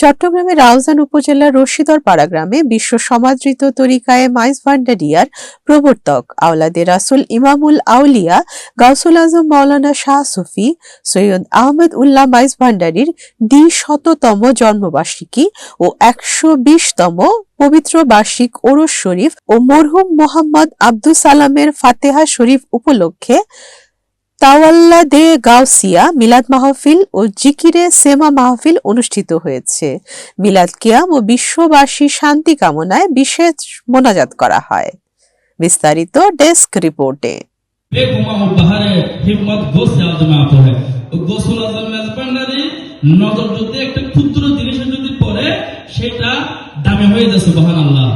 চট্টগ্রামের রাউজান উপজেলার রশিদর পাড়া গ্রামে বিশ্ব সমাদৃত তরিকায় মাইস ভান্ডারিয়ার প্রবর্তক আওলাদে রাসুল ইমামুল আউলিয়া, গাউসুল আজম মাওলানা শাহ সুফি, সৈয়দ আহমেদ উল্লাহ মাইজ ভান্ডারির দ্বি শততম জন্মবার্ষিকী ও একশো বিশতম পবিত্র বার্ষিক ওরস শরীফ ও মরহুম মোহাম্মদ আব্দুল সালামের ফাতেহা শরীফ উপলক্ষে তাওয়াল্লা দে গাউসিয়া মিলাদ মাহফিল ও জিকিরে সেমা মাহফিল অনুষ্ঠিত হয়েছে। মিলাদ কিয়াম ও বিশ্ববাসী শান্তি কামনায় বিশেষ মোনাজাত করা হয়। বিস্তারিত ডেস্ক রিপোর্টে। নজর যদি একটা ক্ষুদ্র যদি পড়ে, সেটা দামে হয়ে যাচ্ছে বহান আল্লাহ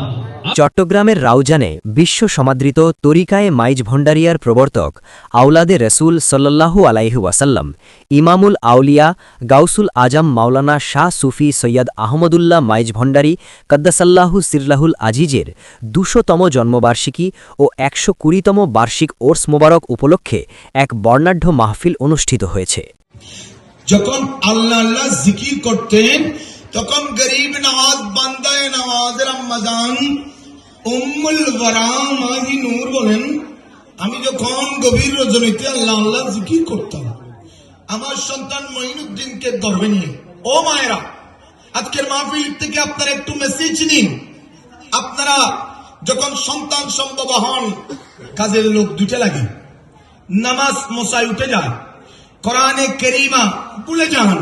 চট্টগ্রামের রাউজানে বিশ্ব সমাদৃত তরিকায়ে মাইজ ভণ্ডারিয়ার প্রবর্তক আউলাদে রসুল সল্লাল্লাহু আলাইহু ওয়াসাল্লাম, ইমামুল আউলিয়া, গাউসুল আজম মাওলানা শাহ সুফি সৈয়দ আহমদুল্লাহ মাইজ ভণ্ডারি, কদ্দাসাল্লাহু সিরলাহুল আজিজের দুশোতম জন্মবার্ষিকী ও একশো কুড়িতম বার্ষিক ওর্স মোবারক উপলক্ষে এক বর্ণাঢ্য মাহফিল অনুষ্ঠিত হয়েছে। যখন আল্লাহ আল্লাহ জিকির করতেন, তখন গরিব নওয়াজ বান্দায় নওয়াজের আম্মাজান উম্মুল ওয়ারা মাহি নূর বলেন, আমি যখন গভীর রজনীতে আল্লাহ আল্লাহ জিকির করতাম, আমার সন্তান মঈনুদ্দিনকে গর্বে নিয়ে ও মায়েরা, আজকের মাহফিল থেকে আপনারা একটু মেসেজ নিন। আপনারা যখন সন্তান সম্ভব হন, কাজের লোক দুটো লাগে। নামাজ মশাই উঠে যায়, কোরআনে কেরিমা ভুলে যান।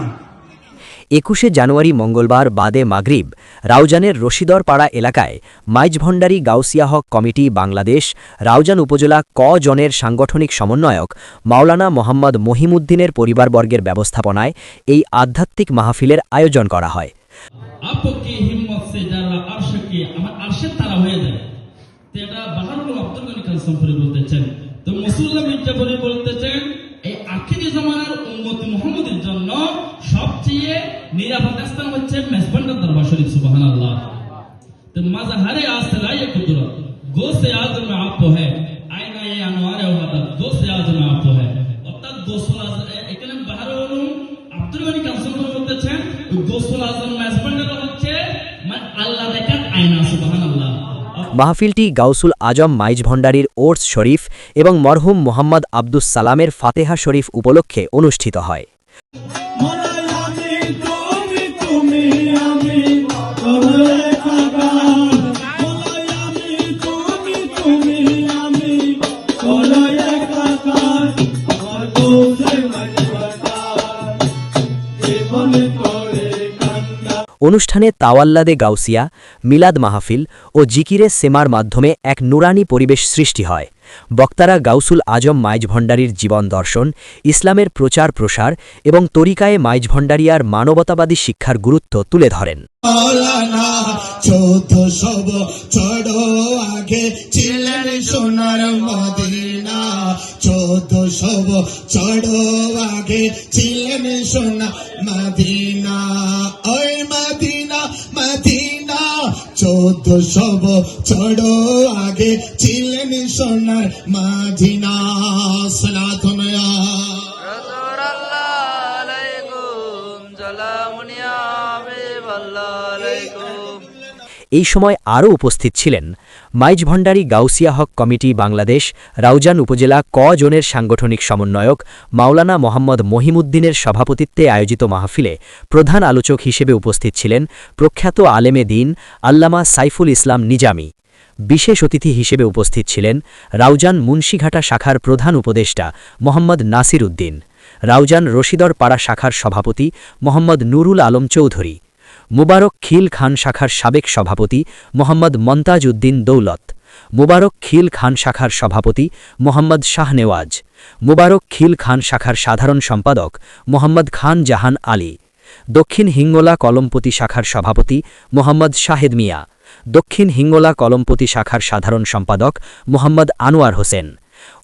একুশে জানুয়ারি মঙ্গলবার বাদে মাগরিব, রাউজানের রশিদর পাড়া এলাকায় মাইজ ভণ্ডারি গাউসিয়া হক কমিটি বাংলাদেশ, রাউজান উপজেলা ক জনের সাংগঠনিক সমন্বয়ক মাওলানা মোহাম্মদ মহিমুদ্দিনের পরিবারবর্গের ব্যবস্থাপনায় এই আধ্যাত্মিক মাহফিলের আয়োজন করা হয়। তো এটা বাহারুল আব্দুল গনি খান তো মুসুল্লাহ মির্জাপুরি বলতেছেন এই পরবর্তী জমানার উম্মত মুহাম্মদের জন্য সবচেয়ে নিরাপদ স্থান হচ্ছে মেসবান্ডার দরবার শরীফ সুবহান আল্লাহ তো মাজাহারে আসলাই কুদরত গো সে আজম আপ है আয়না এ আনোয়ারে ওহাদা গো আজম আপ है অর্থাৎ গোসল এখানে বাহারে আব্দুল মালিক আনসার বলতেছেন, গোসল আজম মেসবান্ডার মাহফিলটি গাউসুল আজম মাইজ ভণ্ডারীর ওর্স শরীফ এবং মরহুম মোহাম্মদ আব্দুস সালামের ফাতেহা শরীফ উপলক্ষে অনুষ্ঠিত হয়। অনুষ্ঠানে তাওয়াল্লাদে গাউসিয়া, মিলাদ মাহফিল ও জিকিরে সেমার মাধ্যমে এক নুরানি পরিবেশ সৃষ্টি হয়। বক্তারা গাউসুল আজম মাইজ ভণ্ডারির জীবন দর্শন, ইসলামের প্রচার প্রসার এবং তরিকায়ে মাইজ ভণ্ডারিয়ার মানবতাবাদী শিক্ষার গুরুত্ব তুলে ধরেন। সোনা মদিনা। চৌথ সব চড় আগে ছিলেন সোনার মদিনা সনাতনয়া সালামুনিয়া এই সময় আরও উপস্থিত ছিলেন মাইজ ভণ্ডারী গাউসিয়া হক কমিটি বাংলাদেশ, রাউজান উপজেলা ক জোনের সাংগঠনিক সমন্বয়ক, মাওলানা মোহাম্মদ মহিমুদ্দিনের সভাপতিত্বে আয়োজিত মাহফিলে প্রধান আলোচক হিসেবে উপস্থিত ছিলেন প্রখ্যাত আলেমে দিন আল্লামা সাইফুল ইসলাম নিজামি। বিশেষ অতিথি হিসেবে উপস্থিত ছিলেন রাউজান মুন্সিঘাটা শাখার প্রধান উপদেষ্টা মোহাম্মদ নাসির উদ্দিন, রাউজান রশিদর পাড়া শাখার সভাপতি মোহাম্মদ নুরুল আলম চৌধুরী মুবারক খিল খান শাখার সাবেক সভাপতি মোহাম্মদ মন্তাজ উদ্দিন দৌলত, মুবারক খিল খান শাখার সভাপতি মোহাম্মদ শাহনেওয়াজ, মুবারক খিল খান শাখার সাধারণ সম্পাদক মোহাম্মদ খান জাহান আলী, দক্ষিণ হিঙ্গোলা কলমপতি শাখার সভাপতি মোহাম্মদ শাহেদ মিয়া, দক্ষিণ হিঙ্গোলা কলমপতি শাখার সাধারণ সম্পাদক মোহাম্মদ আনোয়ার হোসেন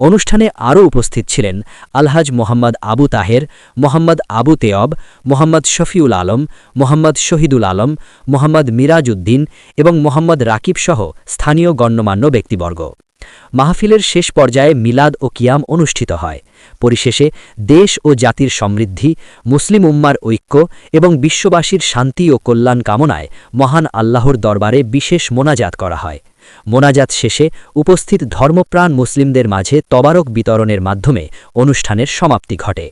অনুষ্ঠানে আরও উপস্থিত ছিলেন আলহাজ মোহাম্মদ আবু তাহের, মোহাম্মদ আবু তেয়ব, মোহাম্মদ শফিউল আলম, মোহাম্মদ শহীদুল আলম, মোহাম্মদ মিরাজ উদ্দিন এবং মোহাম্মদ রাকিব সহ স্থানীয় গণ্যমান্য ব্যক্তিবর্গ। মাহফিলের শেষ পর্যায়ে মিলাদ ও কিয়াম অনুষ্ঠিত হয়। পরিশেষে দেশ ও জাতির সমৃদ্ধি, মুসলিম উম্মার ঐক্য এবং বিশ্ববাসীর শান্তি ও কল্যাণ কামনায় মহান আল্লাহর দরবারে বিশেষ মোনাজাত করা হয়। মোনাজাত শেষে উপস্থিত ধর্মপ্রাণ মুসলিমদের মাঝে তবারক বিতরণের মাধ্যমে অনুষ্ঠানের সমাপ্তি ঘটে।